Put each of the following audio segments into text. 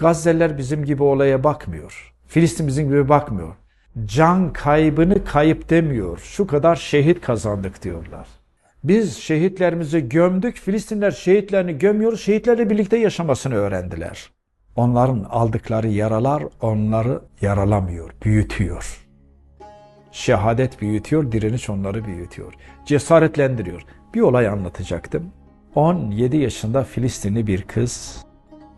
Gazze'liler bizim gibi olaya bakmıyor. Filistin bizim gibi bakmıyor. Can kaybını kayıp demiyor. Şu kadar şehit kazandık diyorlar. Biz şehitlerimizi gömdük. Filistinler şehitlerini gömüyor. Şehitlerle birlikte yaşamasını öğrendiler. Onların aldıkları yaralar onları yaralamıyor, büyütüyor. Şehadet büyütüyor, direniş onları büyütüyor. Cesaretlendiriyor. Bir olay anlatacaktım. 17 yaşında Filistinli bir kız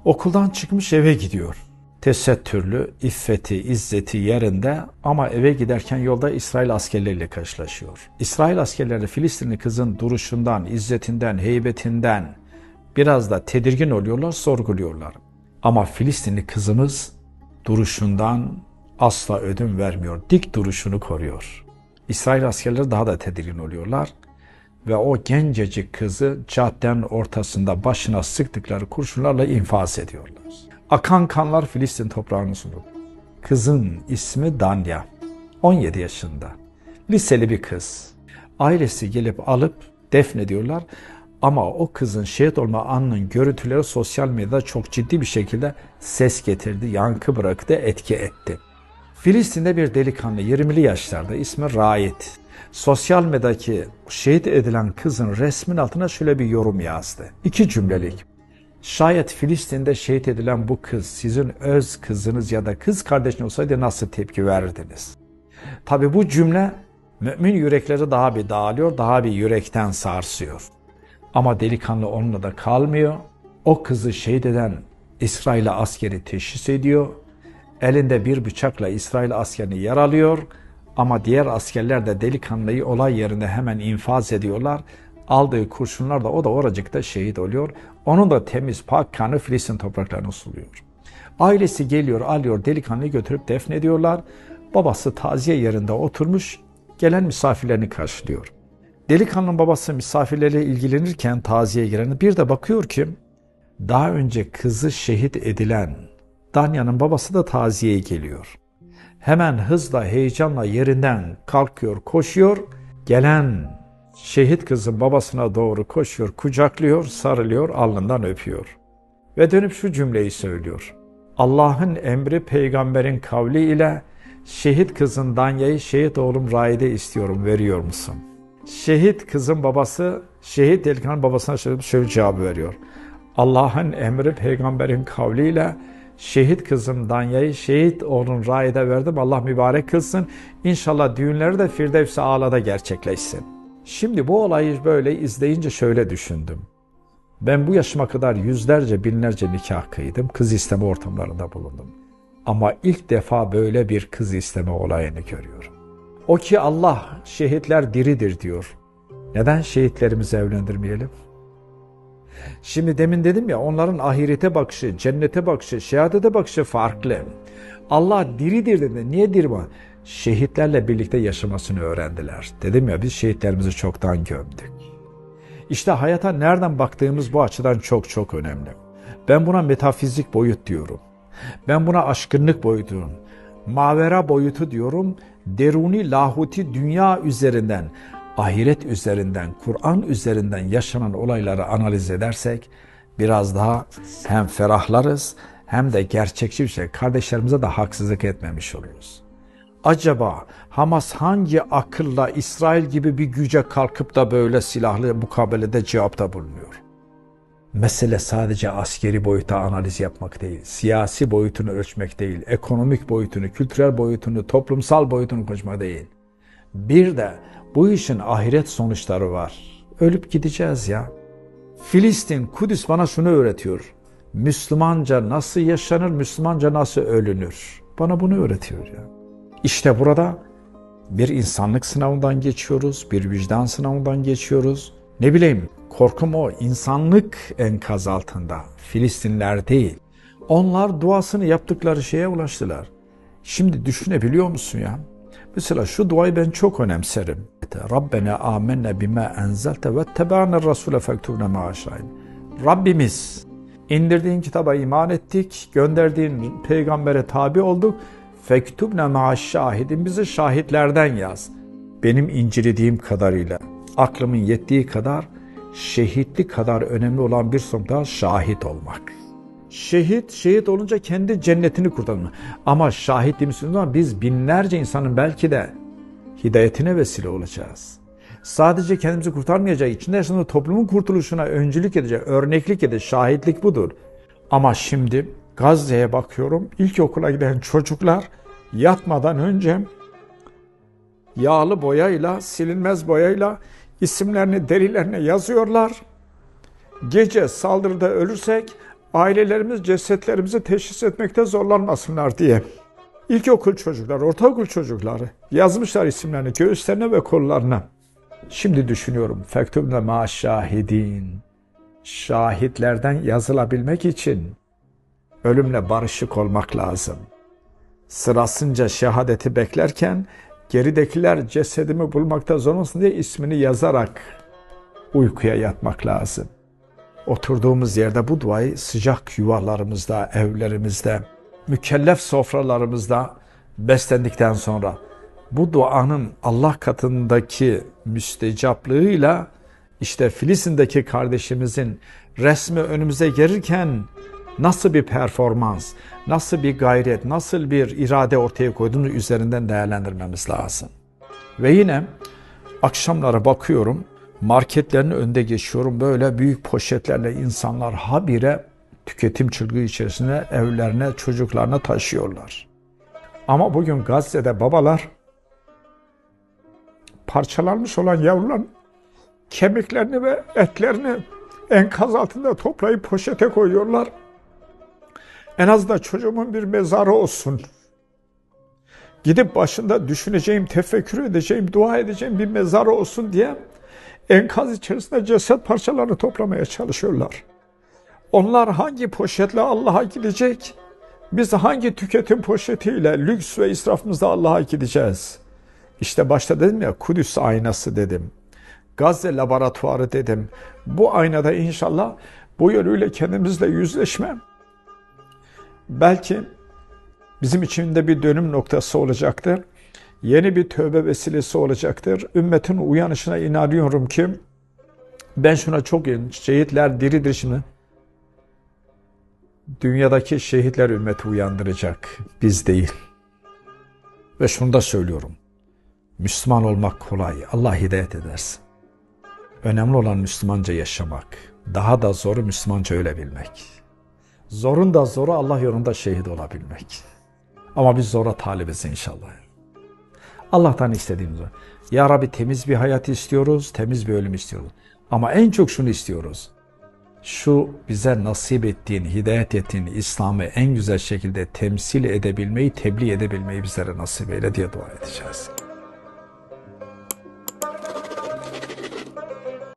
okuldan çıkmış eve gidiyor. Tesettürlü, iffeti, izzeti yerinde ama eve giderken yolda İsrail askerleriyle karşılaşıyor. İsrail askerleri Filistinli kızın duruşundan, izzetinden, heybetinden biraz da tedirgin oluyorlar, sorguluyorlar. Ama Filistinli kızımız duruşundan asla ödün vermiyor. Dik duruşunu koruyor. İsrail askerleri daha da tedirgin oluyorlar ve o gencecik kızı caddenin ortasında başına sıktıkları kurşunlarla infaz ediyorlar. Akan kanlar Filistin toprağını sunur. Kızın ismi Danya. 17 yaşında. Liseli bir kız. Ailesi gelip alıp defnediyorlar. Ama o kızın şehit olma anının görüntüleri sosyal medyada çok ciddi bir şekilde ses getirdi, yankı bıraktı, etki etti. Filistin'de bir delikanlı 20'li yaşlarda ismi Raid. Sosyal medyadaki şehit edilen kızın resmin altına şöyle bir yorum yazdı. İki cümlelik. Şayet Filistin'de şehit edilen bu kız sizin öz kızınız ya da kız kardeşiniz olsaydı nasıl tepki verirdiniz? Tabi bu cümle mümin yürekleri daha bir dağılıyor, daha bir yürekten sarsıyor. Ama delikanlı onunla da kalmıyor. O kızı şehit eden İsrail askeri teşhis ediyor. Elinde bir bıçakla İsrail askerini yaralıyor. Ama diğer askerler de delikanlıyı olay yerinde hemen infaz ediyorlar. Aldığı kurşunlar da o da oracıkta şehit oluyor. Onun da temiz pak kanı Filistin topraklarına suluyor. Ailesi geliyor, alıyor, delikanlıyı götürüp defnediyorlar. Babası taziye yerinde oturmuş, gelen misafirlerini karşılıyor. Delikanlının babası misafirlerle ilgilenirken taziye giren bir de bakıyor ki daha önce kızı şehit edilen Danya'nın babası da taziyeye geliyor. Hemen hızla, heyecanla yerinden kalkıyor, koşuyor. Gelen şehit kızın babasına doğru koşuyor, kucaklıyor, sarılıyor, alnından öpüyor. Ve dönüp şu cümleyi söylüyor. Allah'ın emri peygamberin kavli ile şehit kızın Danya'yı şehit oğlum Raide istiyorum veriyor musun? Şehit kızın babası, şehit delikanlı babasına şöyle, şöyle cevap veriyor. Allah'ın emri peygamberin kavliyle şehit kızım Danya'yı şehit oğlun Raide verdim. Allah mübarek kılsın. İnşallah düğünleri de Firdevs-i Ala'da gerçekleşsin. Şimdi bu olayı böyle izleyince şöyle düşündüm. Ben bu yaşıma kadar yüzlerce binlerce nikah kıydım. Kız isteme ortamlarında bulundum. Ama ilk defa böyle bir kız isteme olayını görüyorum. O ki Allah şehitler diridir diyor. Neden şehitlerimizi evlendirmeyelim? Şimdi demin dedim ya onların ahirete bakışı, cennete bakışı, şehadete bakışı farklı. Allah diridir dedi. Niye diri var? Şehitlerle birlikte yaşamasını öğrendiler. Dedim ya biz şehitlerimizi çoktan gömdük. İşte hayata nereden baktığımız bu açıdan çok çok önemli. Ben buna metafizik boyut diyorum. Ben buna aşkınlık boyutu diyorum. Mavera boyutu diyorum. Deruni lahuti dünya üzerinden ahiret üzerinden, Kur'an üzerinden yaşanan olayları analiz edersek biraz daha hem ferahlarız hem de gerçekçi bir şey kardeşlerimize de haksızlık etmemiş oluruz. Acaba Hamas hangi akılla İsrail gibi bir güce kalkıp da böyle silahlı mukabelede cevapta bulunuyor? Mesele sadece askeri boyuta analiz yapmak değil, siyasi boyutunu ölçmek değil, ekonomik boyutunu, kültürel boyutunu, toplumsal boyutunu konuşmak değil. Bir de bu işin ahiret sonuçları var. Ölüp gideceğiz ya. Filistin, Kudüs bana şunu öğretiyor. Müslümanca nasıl yaşanır, Müslümanca nasıl ölünür? Bana bunu öğretiyor ya. İşte burada bir insanlık sınavından geçiyoruz, bir vicdan sınavından geçiyoruz. Ne bileyim, korkum o. insanlık enkaz altında. Filistinler değil. Onlar duasını yaptıkları şeye ulaştılar. Şimdi düşünebiliyor musun ya? Mesela şu duayı ben çok önemserim. Rabbena amenne bima enzelte ve tebâne rasule fektubne ma'aşain. Rabbimiz indirdiğin kitaba iman ettik, gönderdiğin peygambere tabi olduk. Fektubne ma'aşşahidin bizi şahitlerden yaz. Benim incilediğim kadarıyla, aklımın yettiği kadar, şehitlik kadar önemli olan bir sonunda şahit olmak. Şehit, şehit olunca kendi cennetini kurtarma. Ama şahit dediğimiz zaman biz binlerce insanın belki de hidayetine vesile olacağız. Sadece kendimizi kurtarmayacağı, içinde yaşadığı toplumun kurtuluşuna öncülük edecek, örneklik edecek, şahitlik budur. Ama şimdi Gazze'ye bakıyorum, ilkokula giden çocuklar yatmadan önce yağlı boyayla, silinmez boyayla isimlerini derilerine yazıyorlar. Gece saldırıda ölürsek ailelerimiz cesetlerimizi teşhis etmekte zorlanmasınlar diye. İlkokul çocuklar, ortaokul çocukları yazmışlar isimlerini göğüslerine ve kollarına. Şimdi düşünüyorum. Fektubne ma şahidin. Şahitlerden yazılabilmek için ölümle barışık olmak lazım. Sırasınca şehadeti beklerken geridekiler cesedimi bulmakta zor olsun diye ismini yazarak uykuya yatmak lazım. Oturduğumuz yerde bu duayı sıcak yuvalarımızda, evlerimizde, mükellef sofralarımızda beslendikten sonra bu duanın Allah katındaki müstecaplığıyla işte Filistin'deki kardeşimizin resmi önümüze gelirken nasıl bir performans, nasıl bir gayret, nasıl bir irade ortaya koyduğunu üzerinden değerlendirmemiz lazım. Ve yine akşamlara bakıyorum, marketlerin önünde geçiyorum. Böyle büyük poşetlerle insanlar habire tüketim çılgı içerisinde evlerine, çocuklarına taşıyorlar. Ama bugün Gazze'de babalar parçalanmış olan yavruların kemiklerini ve etlerini enkaz altında toplayıp poşete koyuyorlar. En azından çocuğumun bir mezarı olsun. Gidip başında düşüneceğim, tefekkür edeceğim, dua edeceğim bir mezarı olsun diye enkaz içerisinde ceset parçalarını toplamaya çalışıyorlar. Onlar hangi poşetle Allah'a gidecek? Biz hangi tüketim poşetiyle lüks ve israfımızda Allah'a gideceğiz? İşte başta dedim ya Kudüs aynası dedim. Gazze laboratuvarı dedim. Bu aynada inşallah bu yönüyle kendimizle yüzleşme. Belki bizim için de bir dönüm noktası olacaktır. Yeni bir tövbe vesilesi olacaktır. Ümmetin uyanışına inanıyorum ki ben şuna çok in. Şehitler diridir şimdi. Dünyadaki şehitler ümmeti uyandıracak. Biz değil. Ve şunu da söylüyorum. Müslüman olmak kolay. Allah hidayet edersin. Önemli olan Müslümanca yaşamak. Daha da zoru Müslümanca ölebilmek. Zorun da zoru Allah yolunda şehit olabilmek. Ama biz zora talibiz inşallah. Allah'tan istediğimiz o. Ya Rabbi temiz bir hayat istiyoruz, temiz bir ölüm istiyoruz. Ama en çok şunu istiyoruz. Şu bize nasip ettiğin, hidayet ettiğin İslam'ı en güzel şekilde temsil edebilmeyi, tebliğ edebilmeyi bizlere nasip eyle diye dua edeceğiz.